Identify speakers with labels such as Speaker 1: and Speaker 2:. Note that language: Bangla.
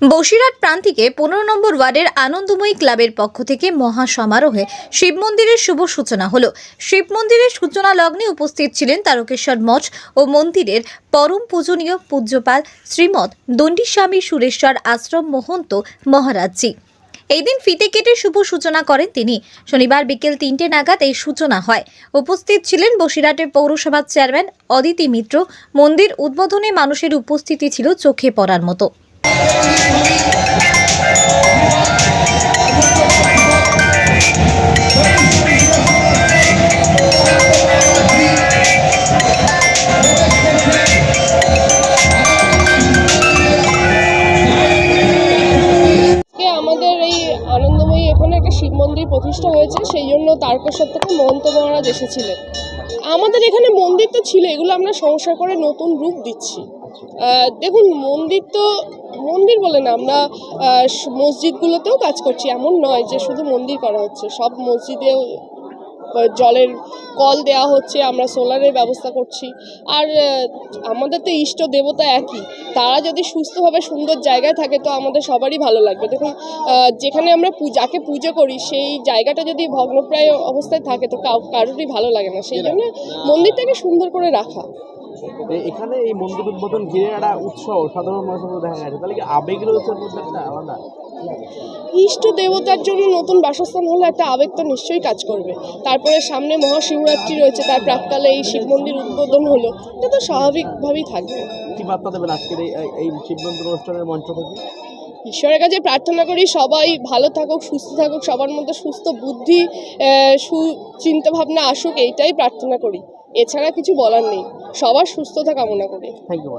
Speaker 1: বসিরহাট প্রান্তিকে পনেরো নম্বর ওয়ার্ডের আনন্দময়ী ক্লাবের পক্ষ থেকে মহা সমারোহে শিব মন্দিরের শুভ সূচনা হলো। শিব মন্দিরের সূচনা লগ্নে উপস্থিত ছিলেন তারকেশ্বর মঠ ও মন্দিরের পরম পূজনীয় পূজ্যপাল শ্রীমৎ দণ্ডিস্বামী সুরেশ্বর আশ্রম মহন্ত মহারাজজি। এই দিন ফিতে কেটে শুভ সূচনা করেন তিনি। শনিবার বিকেল তিনটে নাগাদ এই সূচনা হয়। উপস্থিত ছিলেন বসিরহাটের পৌরসভার চেয়ারম্যান অদিতি মিত্র। মন্দির উদ্বোধনে মানুষের উপস্থিতি ছিল চোখে পড়ার মতো।
Speaker 2: হয়েছে, সেই জন্য থেকে মহন্ত মহারাজ এসেছিলেন। আমাদের এখানে মন্দির তো ছিল এগুলো আমরা সংসার করে নতুন রূপ দিচ্ছি। দেখুন মন্দির তো মন্দির বলে না আমরা মসজিদগুলোতেও কাজ করছি এমন নয় যে শুধু মন্দির করা হচ্ছে। সব মসজিদেও জলের কল দেওয়া হচ্ছে আমরা সোলারের ব্যবস্থা করছি। আর আমাদের তো ইষ্ট দেবতা একই। তারা যদি সুস্থভাবে সুন্দর জায়গায় থাকে তো আমাদের সবারই ভালো লাগবে। দেখুন যেখানে আমরা যাকে পুজো করি সেই জায়গাটা যদি ভগ্নপ্রায় অবস্থায় থাকে তো কারোরই ভালো লাগে না। সেই জন্য মন্দিরটাকে সুন্দর করে রাখা।
Speaker 3: এখানে এই মন্দির উদ্বোধন ঘিরে একটা উৎসব সাধারণ মানুষের মধ্যে দেখা গেছে। তাহলে কি আবেগ রয়েছে মধ্যে একটা আলাদা?
Speaker 2: ইষ্ট দেবতার জন্য নতুন বাসস্থান হলে একটা আবেগ তো নিশ্চয়ই কাজ করবে। তারপরে সামনে মহাশিবরাত্রি রয়েছে তার প্রাককালে এই শিব মন্দির উদ্বোধন হলো। এটা তো স্বাভাবিকভাবেই থাকবে।
Speaker 3: কি বার্তা দেবেন আজকের এই শিব মন্দির অনুষ্ঠানের মঞ্চ থেকে?
Speaker 2: ঈশ্বরের কাছে প্রার্থনা করি সবাই ভালো থাকুক সুস্থ থাকুক সবার মধ্যে সুস্থ বুদ্ধি সুচিন্তা ভাবনা আসুক এইটাই প্রার্থনা করি। এছাড়া কিছু বলার নেই। সবার সুস্থতা কামনা করি।
Speaker 3: Thank you